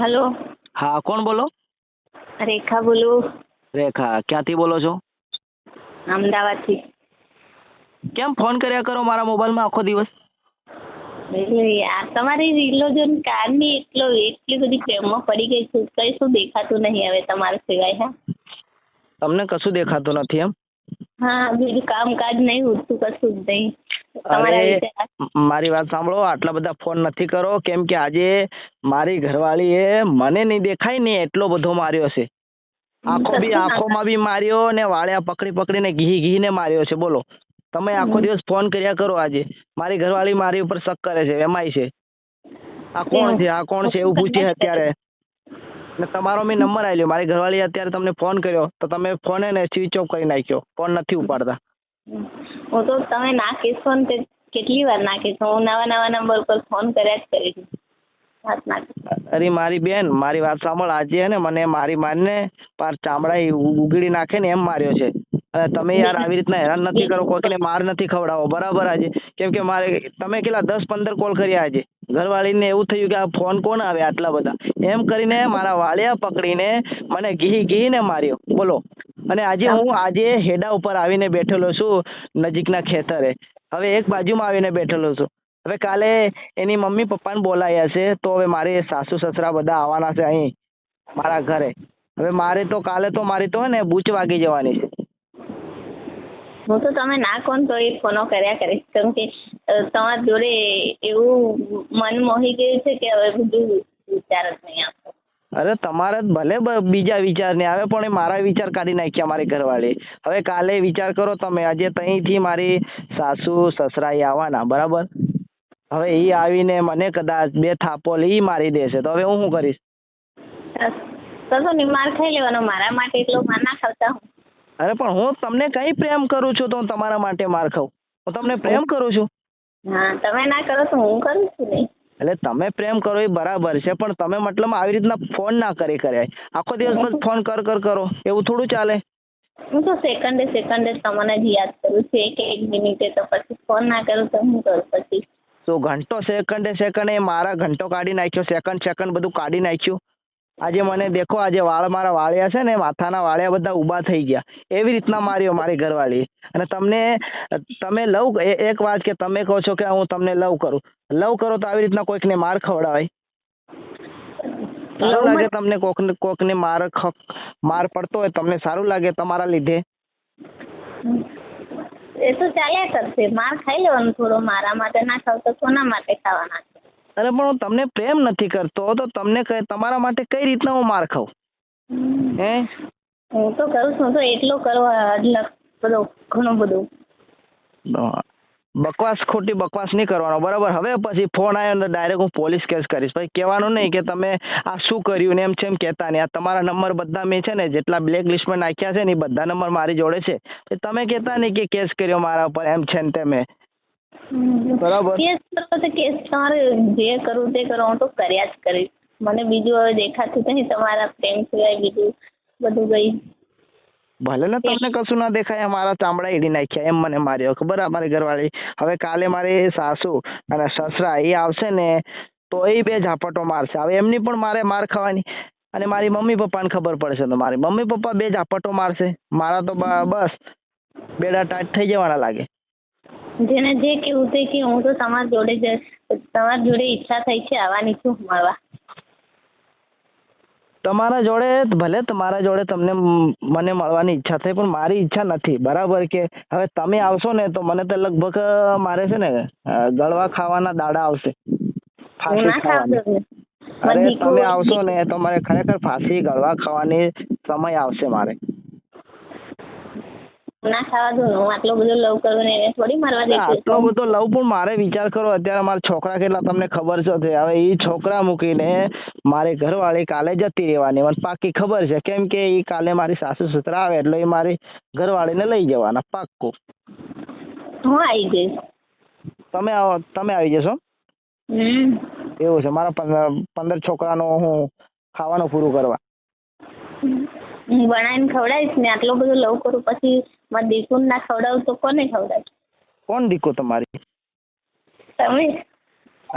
Hello. હા કોણ બોલો? રેખા બોલું. રેખા ક્યાંથી બોલો છો? અમદાવાદથી. કેમ ફોન કર્યા કરો મારા મોબાઈલમાં આખો દિવસ? યાર તમારી રીલો જોઈને કારની એટલો એટલી બધી પ્રેમમાં પડી ગઈ છું કઈ શું દેખાતું નહીં હવે તમારા સિવાય હા? તમને કશું દેખાતું નથી એમ? હા બીજું કામકાજ નહીં ઉઠતું કશું જ નહીં. અરે મારી વાત સાંભળો આટલા બધા ફોન નથી કરો કેમ કે આજે મારી ઘરવાળીએ મને નહીં દેખાય ને એટલો બધો માર્યો છે. આંખો બી આંખોમાં બી માર્યો ને વાળ્યા પકડી પકડીને ઘી ઘીને માર્યો છે બોલો. તમે આખો દિવસ ફોન કર્યા કરો આજે. મારી ઘરવાળી મારી ઉપર શક કરે છે એમાંય છે. આ કોણ છે આ કોણ છે એવું પૂછે અત્યારે. ને તમારો મેં નંબર આવ્યો મારી ઘરવાળી અત્યારે તમને ફોન કર્યો તો તમે ફોન ને સ્વિચ ઓફ કરી નાખ્યો ફોન નથી ઉપાડતા. હું તો તમે ના કહેશો ને તે કેટલી વાર ના કહેશો હું નવા નવા નંબર પર ફોન કર્યા જ કરી છું વાત ના અરે મારી બેન, મારી વાત સાંભળ. આજે ને મને મારી મારને પાર ચામડા ઉગડી નાખે ને એમ માર્યો છે. તમે યાર આવી રીતના હેરાન નથી કરો કોઈને માર નથી ખવડાવો. બરાબર આજે. કેમ કે મારે તમે કેટલા દસ પંદર કોલ કર્યા આજે. ઘરવાળીને એવું થયું કે આ ફોન કોણ આવે આટલા બધા? એમ કરીને મારા વાળિયા પકડીને મને ઘી, ઘીને માર્યો. બોલો. અને આજે હું. આજે હેડા ઉપર આવીને બેઠેલો છું નજીકના ખેતરે. હવે એક બાજુમાં આવીને બેઠેલો છું. હવે કાલે એની મમ્મી પપ્પાને બોલાયા છે તો હવે મારે સાસુ સસરા બધા આવવાના છે અહીં મારા ઘરે. હવે મારે તો કાલે તો મારી તો ને બૂચ વાગી જવાની છે. હું તો તમે ના કોણ તો એ ફોનો કર્યા કરીશ કેમ કે તમારા જોડે એવું મન મોહી ગયું છે કે હવે બધું વિચાર જ નહીં આવતો અરે તમારે ભલે બીજા વિચાર નહીં આવે પણ એ મારા વિચાર કાઢી નાખ્યા મારી ઘરવાળી. હવે કાલે વિચાર કરો તમે આજે ત્યાંથી મારી સાસુ સસરાઈ આવવાના બરાબર? હવે એ આવીને મને કદાચ બે થાપો લઈ મારી દેશે તો હવે હું શું કરીશ? કશો નહીં માર ખાઈ લેવાનો મારા માટે એટલો માર ના ખાવતા હું. અરે પણ હું તમને કઈ પ્રેમ કરું છું તો હું તમારા માટે માર ખાઉં? હું તમને પ્રેમ કરું છું? હા તમે ના કરો તો હું કરું છું નહીં એટલે તમે પ્રેમ કરો એ બરાબર છે પણ તમે મતલબ આવી રીતના ફોન ના કરી કરે. આખો દિવસ ફોન કર કર કરો. એવું થોડું ચાલે? હું તો સેકન્ડે સેકન્ડે તમને જ યાદ કરું છું. એક એક મિનિટે તો પછી ફોન ના કરું તો હું કરું પછી? તો ઘંટો સેકન્ડે સેકન્ડે મારા ઘંટો કાઢી નાખ્યો. સેકન્ડ સેકન્ડ બધું કાઢી નાખ્યું. આજે મને દેખો આજે વાળ મારા વાળ્યા છે ને માથાના વાળ્યા બધા ઊભા થઈ ગયા. એવી રીતના માર્યો મારી ઘરવાળી. અને તમને તમે લવ એક વાત કે તમે કહો છો કે હું તમને લવ કરું. લવ કરો તો આવી રીતના કોઈકને માર ખવડાવાય. સારું લાગે તમને કોકને કોકને માર ખ- માર પડતો હોય તમને સારું લાગે તમારા લીધે? એ તો ચાલ્યા કરશે. માર ખાઈ લેવાનું થોડો. મારા માટે ના ખાવ તો કોના માટે ખાવાના? અરે પણ હું તમને પ્રેમ નથી કરતો. તો તમને તમારા માટે કઈ રીતના હું માર ખાઉં? હે? હું તો કરું છું. તો એટલો કરવા બધો ઘણો બધું. બકવાસ ખોટી બકવાસ નહીં કરવાનો. બરાબર? હવે પછી ફોન આવ્યો ને ડાયરેક્ટ હું પોલીસ કેસ કરીશ. પછી કહેવાનું નહીં કે તમે આ શું કર્યું ને એમ છે એમ કહેતા નહીં. આ તમારા નંબર બધા મેં છે ને જેટલા બ્લેક લિસ્ટમાં નાખ્યા છે ને એ બધા નંબર મારી જોડે છે. તમે કહેતા નહીં કે કેસ કર્યો મારા ઉપર એમ છે ને તમે બરાબર. કેસ તો કેસ તમારે જે કરવું તે કરો. હું તો કર્યા જ કરીશ. મને બીજું હવે દેખાતું નહીં. તમારા પ્રેમ સિવાય બીજું બધું ગઈ ભલે ને તમને કશું ના દેખાય મારા ચામડા એડી નાખ્યા એમ મને માર્યો. ખબર અમારી ઘરવાળી? હવે કાલે મારે સાસુ અને સસરા એ આવશે ને તો એ બે ઝાપટો મારશે. હવે એમની પણ મારે માર ખાવાની. અને મારી મમ્મી પપ્પાને ખબર પડશે તો મારી મમ્મી પપ્પા બે ઝાપટો મારશે. મારા તો બસ. બેડા ટાઈટ થઈ જવાના લાગે. જેને જે કેવું તે કે હું તો તમારા જોડે જ તમારા જોડે ઈચ્છા થઈ છે આવવાની છું મળવા. તમારા જોડે ભલે તમારા જોડે તમને મને મળવાની ઈચ્છા થઈ પણ મારી ઈચ્છા નથી. બરાબર કે હવે તમે આવશો ને તો મને તો લગભગ મારે છે ને ગળવા ખાવાના દાડા આવશે. ફાંસી ખાવાની. અરે તમે આવશો ને તો મારે ખરેખર ફાંસી ગળવા ખાવાની સમય આવશે મારે. ના ખાવા દઉં હું આટલો બધો લવ કરું ને એને થોડી મારવા દે આટલો બધો લવ પણ મારે વિચાર કરો અત્યારે મારા છોકરા કેટલા તમને ખબર છે તે. હવે એ છોકરા મૂકીને મારી ઘરવાળી કાલે જતી રહેવાની. મને પાકી ખબર છે કેમ કે એ કાલે મારી સાસુ સસરા આવે એટલે એ મારી ઘરવાળીને લઈ જવાના પાક્કું. હું આવી જઈશ. તમે આવો તમે આવી જશો? એવું છે મારા પંદર પંદર છોકરાનું હું ખાવાનું પૂરું કરવા. હું બનાવીને ખવડાવીશ ને આટલો બધો લવ કરું પછી મારા દીકુને ના ખવડાવું તો કોને ખવડાવીશ કોણ દીકુ તમારી? તમે?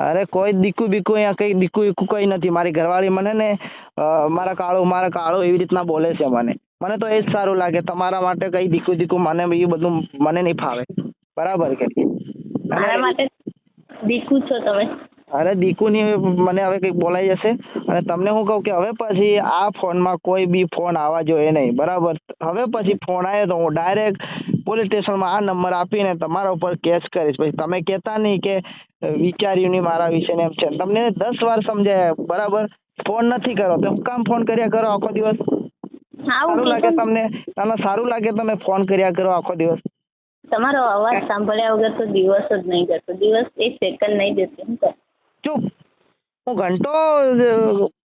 અરે કોઈ દીકુ બીકુ અહીંયા કઈ દીકુ બીકુ કઈ નથી. મારી ઘરવાળી મને ને મારા કાળો મારા કાળો એવી રીતના બોલે છે મને. મને તો એ જ સારું લાગે. તમારા માટે કઈ દીકુ દીકુ મને એ બધું મને નહીં ફાવે. બરાબર કે મારા માટે દીકુ છો તમે. અરે દીકુની મને હવે કંઈક બોલાઈ જશે. અને તમને હું કહું કે હવે પછી આ ફોનમાં કોઈ બી ફોન આવવા જોઈએ નહીં. બરાબર? હવે પછી ફોન આવ્યો તો હું ડાયરેક્ટ પોલીસ સ્ટેશનમાં આ નંબર આપીને તમારા ઉપર કેસ કરીશ. પછી તમે કહેતા નહીં કે વિચાર્યું નહીં મારા વિશે ને એમ છે. તમને દસ વાર સમજાય. બરાબર? ફોન નથી કરો તો હું કામ ફોન કર્યા કરો આખો દિવસ? સારું લાગે તમને? તમને સારું લાગે તમે ફોન કર્યા કરો આખો દિવસ. તમારો અવાજ સાંભળ્યા વગર તો દિવસ જ નહીં જતો. દિવસ એક સેકન્ડ નહીં જતી. હું? ચૂપ હું ઘંટો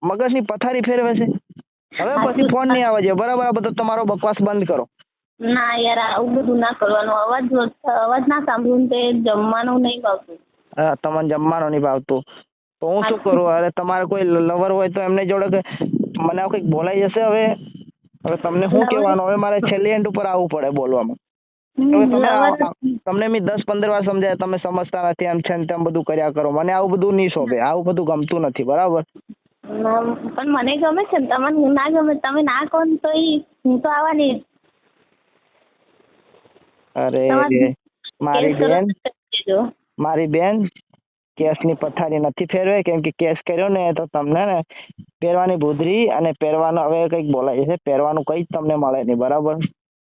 મગજની પથારી ફેરવે છે. હવે પછી ફોન નહીં આવે છે. બરાબર આ બધો તમારો બકવાસ બંધ કરો. ના યાર આવું બધું ના કરવાનું. અવાજ અવાજ ના સાંભળવું તે જમવાનું નહીં ભાવતું. હા, તમને જમવાનું નહીં ભાવતું. તો હું શું કરું? અરે તમારે કોઈ લવર હોય તો એમને જોડે કે મને કંઈક બોલાઈ જશે હવે? હવે તમને શું? કહેવાનું? હવે મારે છેલ્લી એન્ડ ઉપર આવવું પડે બોલવામાં. તમને મેં દસ પંદર વાર સમજાય તમે સમજતા નથી એમ છે ને તેમ બધું કર્યા કરો. મને આવું બધું નહીં શોભે આવું બધું ગમતું નથી બરાબર? પણ મને ગમે છે ને તમને ના ગમે તમે ના કહો તો ઈ હું તો આવવાની. અરે મારી બેન. મારી બેન કેસની પથારી નથી ફેરવે કેમ કે કેસ કર્યો ને તો તમને ને પહેરવાની ભૂદરી અને પહેરવાનું હવે કંઈક બોલાય છે પહેરવાનું કંઈ જ તમને મળે નહીં બરાબર?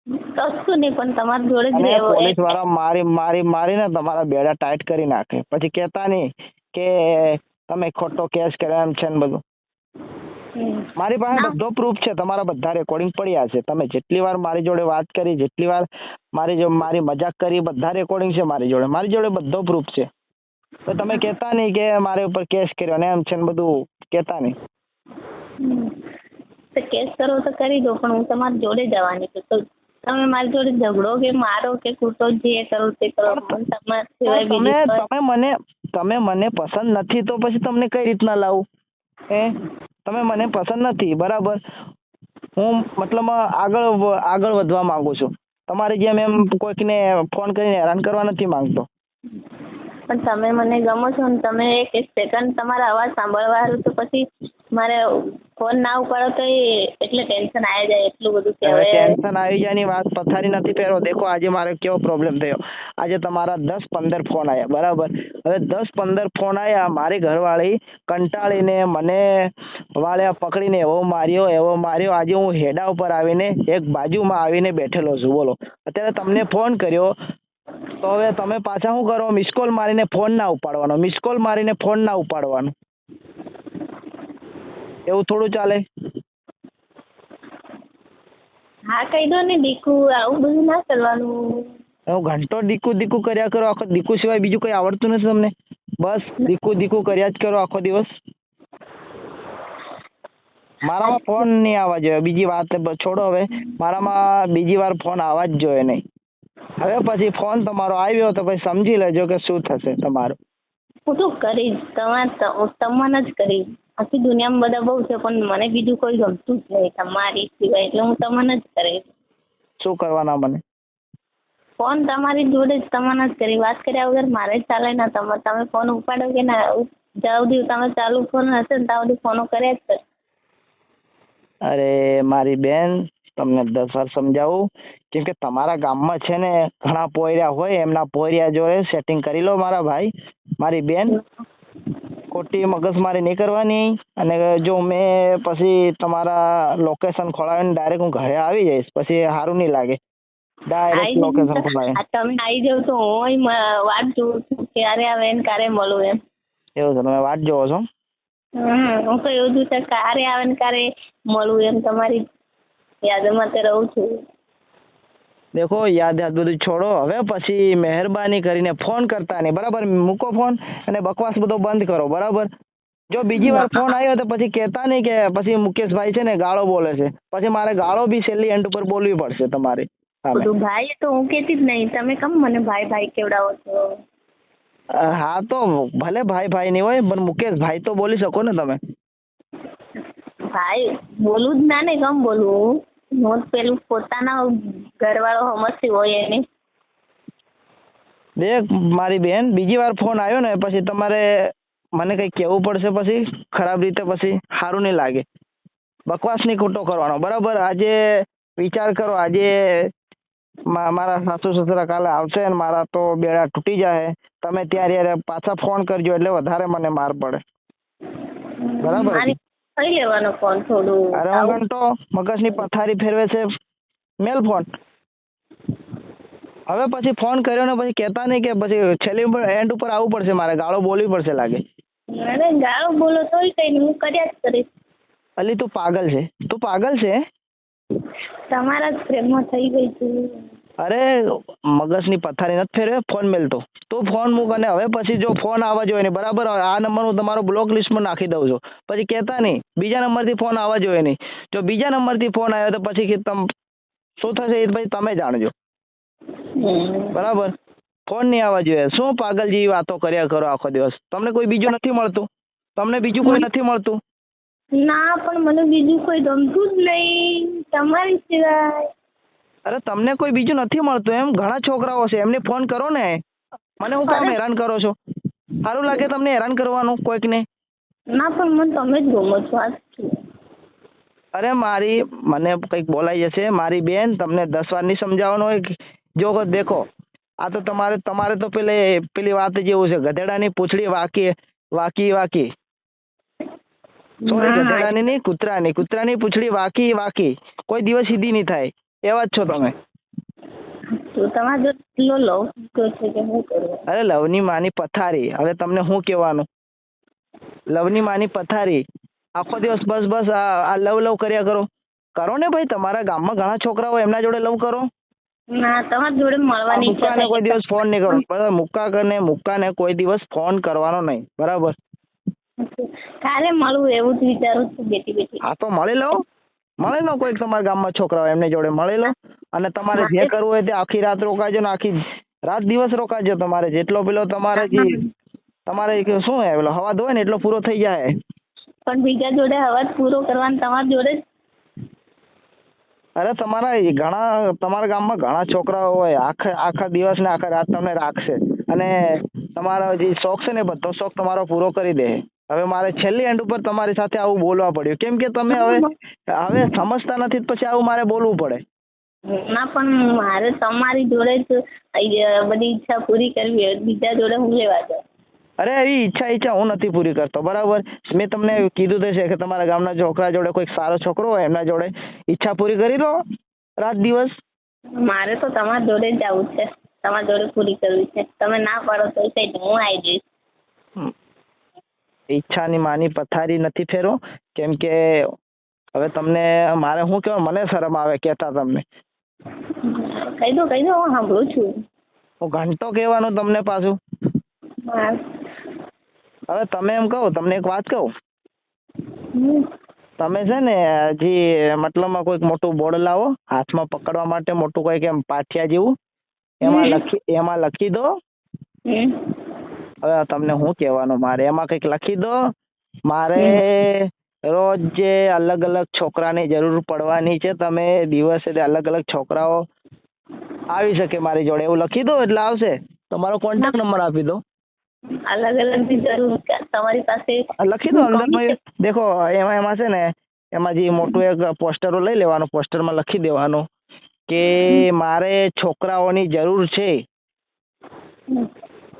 કશું નહીં પણ તમારી જોડે જ અને રહેવું પોલીસવાળા મારી મારી મારીને તમારા બેડા ટાઈટ કરી નાખે. પછી કહેતા નહીં કે તમે ખોટો કેસ કર્યો એમ છે ને બધું. હમ. મારી પાસે બધો પ્રૂફ છે તમારા બધા રેકોર્ડિંગ પડ્યા છે. તમે જેટલી વાર મારી જોડે વાત કરી જેટલી વાર મારી જો મારી મજાક કરી બધા રેકોર્ડિંગ છે મારી જોડે. મારી જોડે બધો પ્રૂફ છે. તો તમે કહેતા નહીં કે મારી ઉપર કેસ કર્યો ને એમ છે ને બધું કહેતા નહીં. હમ. તો કેસ કરો તો કરી દો પણ હું તમારી જોડે જવાની છું. તો તમે મારી જોડે ઝઘડો કે મારો કે કૂટો જે કરો તે કરો પણ તમારા સિવાય તમે બીજું કોઈ- તમે મને તમે મને પસંદ નથી તો પછી તમને કઈ રીતના લાવું? હે? તમે મને પસંદ નથી બરાબર? હું મતલબ આગળ વ- આગળ વધવા માંગુ છું. તમારી જેમ એમ કોઈકને ફોન કરીને હેરાન કરવા નથી માંગતો. પણ તમે મને ગમો છો ને તમે એક એક સેકન્ડ તમારા અવાજ સાંભળવા હારું તો પછી મારે ફોન ના ઉપાડો તો એટલે ટેન્શન આવી જાય એટલું બધું કે હવે હવે ટેન્શન આવી જાયની વાત પથારી નથી પહેરો. દેખો આજે મારે કેવો પ્રોબ્લેમ થયો. આજે તમારા દસ પંદર ફોન આવ્યા બરાબર? હવે દસ પંદર ફોન આવ્યા મારી ઘરવાળી કંટાળીને મને વાળ્યા પકડીને એવો માર્યો એવો માર્યો. આજે હું હેડા ઉપર આવીને એક બાજુમાં આવીને બેઠેલો છું. બોલો. અત્યારે તમને ફોન કર્યો. તો હવે તમે પાછા શું કરો? મિસ કોલ મારીને ફોન ના ઉપાડવાનો. મિસ કોલ મારીને ફોન ના ઉપાડવાનો. એવું થોડું ચાલે? હા કહી દો ને દીકુ આવું બધું ના કરવાનું. હું ઘંટો દીકુ દીકુ કર્યા કરો. આખો દીકુ સિવાય બીજું કંઈ આવડતું નથી તમને? બસ દીકુ દીકુ કર્યા જ કરો આખો દિવસ. મારામાં ફોન નહીં આવવા જોઈએ. બીજી વાત છોડો હવે. મારામાં બીજી વાર ફોન આવવા જ જોઈએ નહીં. હવે પછી ફોન તમારો આવ્યો તો પછી સમજી લેજો કે શું થશે તમારું. હું તો કરીશ. તમારે ત- તમને જ કરીશ. આખી દુનિયામાં બધા બહુ છે પણ મને બીજું કોઈ ગમતું જ નહીં. તમારી સિવાય એટલે હું તમને જ કરીશ. શું કરવાના મને? ફોન તમારી જોડે જ તમને જ કરી વાત કર્યા વગર મારે જ ચાલે ના. તમે તમે ફોન ઉપાડો કે ના? જ્યાં સુધી તમે ચાલુ ફોન હશે ને ત્યાં સુધી ફોનો કર્યા જ કર અરે મારી બેન તમને દસ વાર સમજાવું. કેમ કે તમારા ગામમાં છે ને ઘણા પોયર્યા હોય એમના પોયર્યા જોડે સેટિંગ કરી લો મારા ભાઈ. મારી બેન ખોટી મગજમારી નહીં કરવાની. અને જો મેં પછી તમારા લોકેશન ખોલાવીને ડાયરેક્ટ હું ઘરે આવી જઈશ પછી સારું નહીં લાગે. ડાયરેક્ટ લોકેશન ખોલાવી તમે આવી જાવ તો હું વાટ જોઉં છું ક્યારે આવે ને ક્યારે મળું એમ. એવું છે તમે વાટ જોવો છો. હું તો એવું વિચાર ક્યારે આવે ને ક્યારે મળું એમ તમારી યાદમાં તે રહું છું. દેખો યાદ યાદ બધું છોડો. હવે પછી મહેરબાની કરીને ફોન કરતા નહીં. બરાબર? મૂકો ફોન અને બકવાસ બધો બંધ કરો. બરાબર? જો બીજી વાર ફોન આવ્યો તો પછી કહેતા નહીં કે પછી મુકેશભાઈ છે ને ગાળો બોલે છે. પછી મારે ગાળો બી છેલ્લી એન્ડ ઉપર બોલવી પડશે તમારી. સામે બધું ભાઈ. તો હું કહેતી જ નહીં. તમે કેમ મને ભાઈ ભાઈ કેવડાવો છો? અ, હા તો ભલે ભાઈ ભાઈ નહીં હોય પણ મુકેશભાઈ તો બોલી શકો ને તમે. ભાઈ બોલું જ ના ને કેમ બોલવું? હું પેલું પોતાના ઘરવાળો સમજતી હોય એને. દેખ મારી બેન બીજી વાર ફોન આવ્યો ને પછી તમારે મને કંઈક કહેવું પડશે પછી? ખરાબ રીતે પછી? સારું નહીં લાગે. બકવાસ નહીં ખોટો કરવાનો બરાબર? આજે વિચાર કરો આજે મારા સાસુ સસરા કાલે આવશે ને મારા તો બેડા તૂટી જાય તમે ત્યારે પાછા ફોન કરજો એટલે વધારે મને માર પડે. બરાબર. કઈ લેવાનો ફોન થોડું. અરે ઘંટો મગજની પથારી ફેરવે છે. મેલ ફોન હવે પછી ફોન કર્યો ને પછી કહેતા નહીં કે પછી છેલ્લી ઉપર એન્ડ ઉપર આવવું પડશે મારે ગાળો બોલવી પડશે લાગે. અરે ગાળો બોલો તોય કઈ નહીં હું કર્યા જ કરીશ. અલી તું પાગલ છે. તું પાગલ છે? તમારા જ પ્રેમમાં થઈ ગઈ છું. અરે, મગજની પથારી નથી ફેરવે, ફોન મેલતો. તું ફોન મૂક અને હવે પછી જો ફોન આવવા જોઈએ નહીં, બરાબર? આ નંબર હું તમારો બ્લોક લિસ્ટમાં નાખી દઉં છું. પછી કહેતા નહીં, બીજા નંબરથી ફોન આવવા જોઈએ નહીં. જો બીજા નંબરથી ફોન આવ્યો તો પછી તમ, શું થશે એ પછી તમે જાણજો. બરાબર? ફોન નહીં આવવા જોઈએ. શું પાગલ જેવી વાતો કર્યા કરો આખો દિવસ? તમને કોઈ બીજું નથી મળતું? તમને બીજું કોઈ નથી મળતું? ના, પણ મને બીજું કોઈ ગમતું જ નહીં. તમારી સિવાય. અરે તમને કોઈ બીજું નથી મળતું. એમ ઘણા છોકરાઓ છે. એમને ફોન કરો ને. મને હું કામ હેરાન કરો છો? સારું લાગે તમને હેરાન કરવાનું કોઈકને. ના પણ મને તમે જ ગમો છો. અરે મારી મને કંઈક બોલાઈ જશે. મારી બેન તમને દસ વાર નહીં સમજાવવાનું હોય. જો દેખો. આ તો તમારે તમારે તો પેલે પેલી વાત જેવું છે. ગધેડાની પૂંછડી વાકી વાકી વાકી. સોરી. ગધેડાની નહીં કૂતરાની. કૂતરાની પૂંછડી વાકી વાકી. કોઈ દિવસ સીધી નહીં થાય. એવા જ છો તમે? તો તમારા જો લવ છે કે હું કરું? અરે લવની માની પથારી. હવે તમને શું કહેવાનું? લવની માની પથારી. આખો દિવસ બસ બસ આ લવ લવ કર્યા કરો. કરો ને ભાઈ તમારા ગામમાં ઘણા છોકરાઓ એમના જોડે લવ કરો. ના તમારી જોડે મળવાની ઈચ્છા મુક્કાને કોઈ દિવસ ફોન નહીં કરો. બરાબર મુક્કા કરીને મુક્કાને કોઈ દિવસ ફોન કરવાનો નહીં. બરાબર. કાલે મળું એવું જ વિચારું છું બેટી બેટી. હા તો મળી લો મળી લો કોઈક તમારા ગામમાં છોકરાઓ એમની જોડે મળેલો? અને તમારે જે કરવું હોય તે આખી રાત રોકાજો ને આખી રાત દિવસ રોકાજો તમારે. જેટલો પેલો તમારે જે તમારે શું હે પેલો હવા હોય ને એટલો પૂરો થઈ જાય. પણ બીજા જોડે અવાજ પૂરો કરવાનો તમારી જોડે અરે તમારા ઘણા તમારા ગામમાં ઘણા છોકરાઓ હોય આખા આખા દિવસ ને આખા રાત તમને રાખશે. અને તમારો જે શોખ છે ને બધો શોખ તમારો પૂરો કરી દે. હવે મારે છેલ્લી એન્ડ ઉપર તમારી સાથે આવું બોલવા પડ્યું. કેમ કે તમે હવે હવે સમજતા નથી તો પછી આવું મારે બોલવું પડે. ના પણ મારે તમારી જોડે જ બધી ઈચ્છા પૂરી કરવી બીજા જોડે હું લેવા જાઉં? અરે એ ઈચ્છા ઈચ્છા હું નથી પૂરી કરતો. બરાબર? મેં તમને કીધું તો છે કે તમારા ગામના છોકરા જોડે કોઈક સારો છોકરો હોય એમના જોડે ઈચ્છા પૂરી કરી લો રાત દિવસ. મારે તો તમારી જોડે જ જવું છે. તમારી જોડે પૂરી કરવી છે. તમે ના પાડો તો હું આવી જઈશ. ઈચ્છાની માની પથારી નથી ફેરો કેમ કે હવે તમને મારે શું કહેવાય મને શરમ આવે કહેતા તમને. કહી દો કહી દો હું સાંભળું છું. હું ઘંટો કહેવાનું તમને પાછું. હવે તમે એમ કહો તમને એક વાત કહું? તમે છે ને હજી મતલબમાં કોઈક મોટું બોર્ડ લાવો હાથમાં પકડવા માટે મોટું કોઈક એમ પાઠિયા જેવું એમાં લખી એમાં લખી દો. હવે તમને શું કહેવાનું મારે એમાં કંઈક લખી દો. મારે રોજ જે અલગ અલગ છોકરાની જરૂર પડવાની છે તમે દિવસે અલગ અલગ છોકરાઓ આવી શકે મારી જોડે એવું લખી દો એટલે આવશે. તમારો કોન્ટેક્ટ નંબર આપી દો. અલગ અલગ જરૂર તમારી પાસે લખી દો અંદર દેખો એમાં એમાં છે ને એમાં જે મોટું એક પોસ્ટરો લઈ લેવાનું પોસ્ટરમાં લખી દેવાનું કે મારે છોકરાઓની જરૂર છે.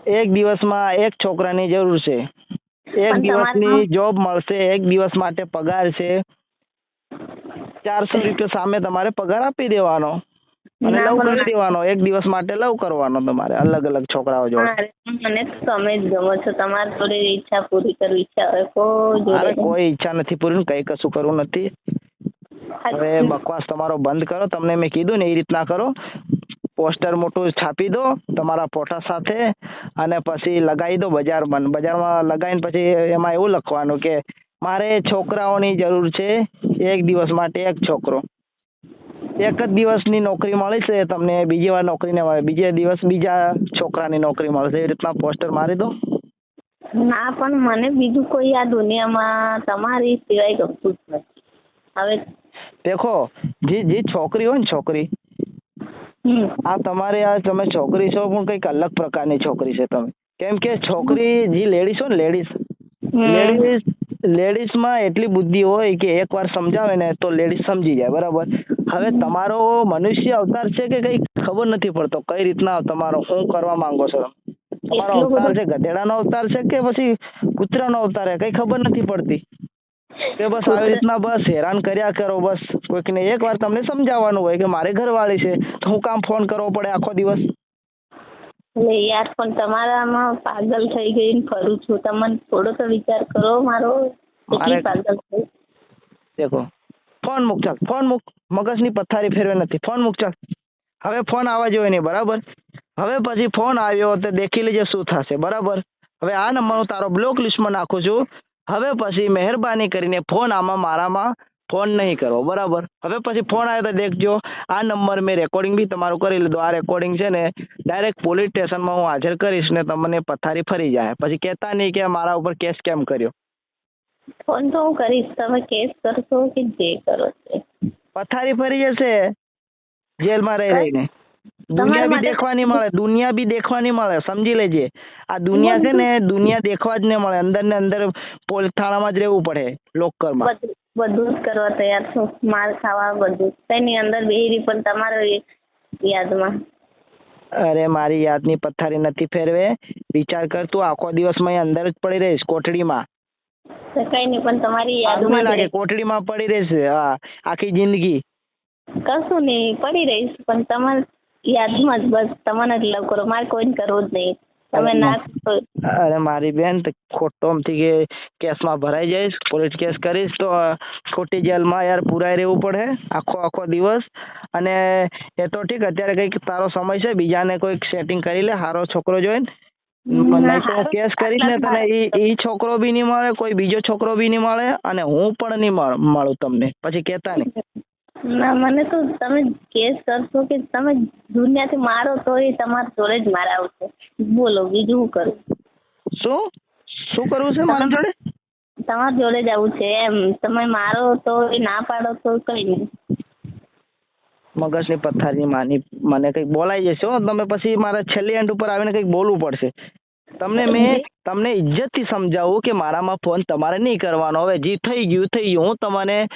એક દિવસમાં એક છોકરાની જરૂર છે. એક દિવસની જોબ મળશે એક દિવસ માટે પગાર છે. ચારસો રૂપિયા સામે તમારે પગાર આપી દેવાનો અને લવ કરી દેવાનો. એક દિવસ માટે લવ કરવાનો તમારે અલગ અલગ છોકરાઓ જોડે. મને તમે જ ગમો છો. તમારી જોડે ઈચ્છા પૂરી કરવી ઈચ્છા હોય કોઈ કોઈ ઈચ્છા નથી પૂરી કઈ કશું કરવું નથી. હવે બકવાસ તમારો બંધ કરો. તમને મેં કીધું ને એ રીતના કરો. પોસ્ટર મોટું છાપી દો તમારા ફોટા સાથે અને પછી લગાવી દો બજારમાં. બજારમાં લગાવીને પછી એમાં એવું લખવાનું કે મારે છોકરાઓની જરૂર છે એક દિવસ માટે એક છોકરો. એક જ દિવસની નોકરી મળશે છે તમને બીજી વાર નોકરી મળે. બીજે દિવસ બીજા છોકરાની નોકરી મળશે એ રીતના પોસ્ટર મારી દો. ના પણ મને બીજું કોઈ આ દુનિયામાં તમારી સિવાય ગમતું જ નથી. હવે દેખો જે જે છોકરી હોય ને છોકરી આ તમારે આ તમે છોકરી છો પણ કંઈક અલગ પ્રકારની છોકરી છે તમે. કેમ કે છોકરી જે લેડીઝ હોય ને લેડીઝ. લેડીઝ લેડીઝમાં એટલી બુદ્ધિ હોય કે એકવાર સમજાવે ને તો લેડીઝ સમજી જાય બરાબર? હવે તમારો મનુષ્ય અવતાર છે કે કઈ ખબર નથી પડતો કઈ રીતના તમારો શું કરવા માંગો છો? તમારો અવતાર છે ગધેડાનો અવતાર છે કે પછી કૂતરાનો અવતાર છે કઈ ખબર નથી પડતી? કે બસ આવી રીતના બસ હેરાન કર્યા કરો બસ કોઈકને એકવાર તમને સમજાવવાનું હોય કે મારે ઘરવાળી છે તો હું કામ ફોન કરવો પડે આખો દિવસ? એટલે યાર પણ તમારામાં પાગલ થઈ ગઈ ફરું છું. તમને થોડો તો વિચાર કરો મારો કેટલી પાગલ થઈ દેખો ફોન મૂક ચાલ ફોન મૂક. મગજની પથારી ફેરવે નથી. ફોન મૂક ચાલ. હવે ફોન આવવા જોઈએ નહીં બરાબર? હવે પછી ફોન આવ્યો તો દેખી લેજે શું થશે બરાબર? હવે આ નંબર હું તારો બ્લોક લિસ્ટમાં નાખું છું. હવે પછી મહેરબાની કરીને ફોન આમાં મારામાં ફોન નહીં કરવો બરાબર? હવે પછી ફોન આવ્યો તો દેખજો આ નંબર મેં રેકોર્ડિંગ બી તમારું કરી લીધું. આ રેકોર્ડિંગ છે ને ડાયરેક્ટ પોલીસ સ્ટેશનમાં હું હાજર કરીશ ને તમને પથારી ફરી જાય. પછી કહેતા નહીં કે મારા ઉપર કેસ કેમ કર્યો. ફોન તો હું કરીશ. તમે કેસ કરશો કે જે કરો પથારી ફરી જશે જેલમાં રહી રહીને. દુનિયા બી દેખવાની મળે દુનિયા બી દેખવાની મળે સમજી લેજે. આ દુનિયા છે ને દુનિયા દેખવા જ ને મળે અંદર ને અંદર પોલીસ થાણામાં જ રહેવું પડે લોકરમાં બધું જ કરવા તૈયાર છું માર ખાવા બધું. તેની અંદર બેહરી પણ તમારો યાદમાં. અરે મારી યાદની પથારી નથી ફેરવે. વિચાર કર તું આખો દિવસમાં અંદર જ પડી રહીશ કોઠડીમાં. કઈ નહીં પણ તમારી યાદમાં લાગે કોઠડીમાં પડી રહીશ હા આખી જિંદગી. કશું નહીં પડી રહીશ પણ તમારી યાદમાં જ બસ તમને જ લવ કરો. મારે કોઈને કરવું જ નહીં. તમે ના અરે મારી બેન ખોટો આમથી કે કેસમાં ભરાઈ જઈશ પોલીસ કેસ કરીશ તો ખોટી જેલમાં યાર પુરાઈ રહેવું પડે આખો આખો દિવસ. અને એ તો ઠીક અત્યારે કંઈક તારો સમય છે બીજાને કોઈક સેટિંગ કરી લે સારો છોકરો જોઈને. ના, તો કેસ કરીશ ને તને ઈ ઈ છોકરો બી નહીં મળે કોઈ બીજો છોકરો બી નહીં મળે અને હું પણ નહીં મળું તમને. પછી કહેતા નહીં. ના મને તો તમે કેસ કરશો કે તમે દુનિયાથી મારો તો એ તમારા જોડે જ મારા આવશે. બોલો બીજું શું કરું? શું? શું કરવું છે મારા જોડે? તમારા જોડે જ આવું છે એમ. તમે મારો તો એ ના પાડો તો કઈ નહીં. મગજની પથ્થારની માની મને કંઈક બોલાઈ જશે હો. તમે પછી મારે છેલ્લી એન્ડ ઉપર આવીને કંઈક બોલવું પડશે. તમને મેં તમને ઇજ્જતથી સમજાવું કે મારામાં ફોન તમારે નહીં કરવાનો. હવે જે થઈ ગયું થઈ ગયું. હું તમને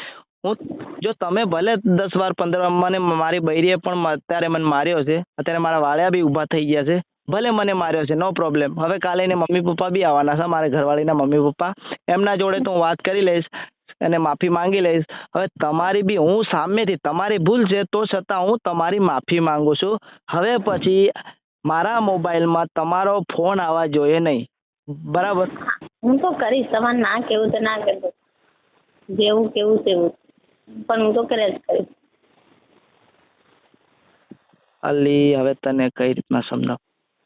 હું જો તમે ભલે દસ વાર, પંદર વાર મને મારી બૈરીએ પણ અત્યારે મને માર્યો છે, અત્યારે મારા વાળ્યા બી ઊભા થઈ ગયા છે, ભલે મને માર્યો છે નો પ્રોબ્લેમ હવે કાલે એને મમ્મી પપ્પા બી આવવાના છે, મારા ઘરવાળીના મમ્મી પપ્પા. એમના જોડે તો હું વાત કરી લઈશ અને માફી માંગી લઈશ. હવે તમારી બી, હું સામેથી, તમારી ભૂલ છે, તો છતાં હું તમારી માફી માંગુ છું. હવે પછી મારા મોબાઈલમાં તમારો ફોન આવવા જોઈએ નહીં. બરાબર? હું તો કરીશ, તમારે ના કેવું તો ના કરજો જેવું કેવું તેવું. પણ હું તો કર્યા જ અલી, હવે તને કઈ રીતના સમજાવ?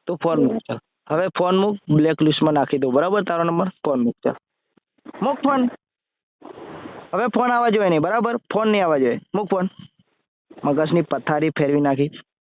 તું ફોન મૂક, ચાલ. હવે ફોન મૂક, બ્લેક લિસ્ટમાં નાખી દઉં, બરાબર? તારો નંબર? ફોન મૂક, ચાલ. મૂક ફોન. હવે ફોન આવવા જોઈએ નહીં, બરાબર? ફોન નહીં આવવા જોઈએ મૂક ફોન. મગજની પથારી ફેરવી નાખી.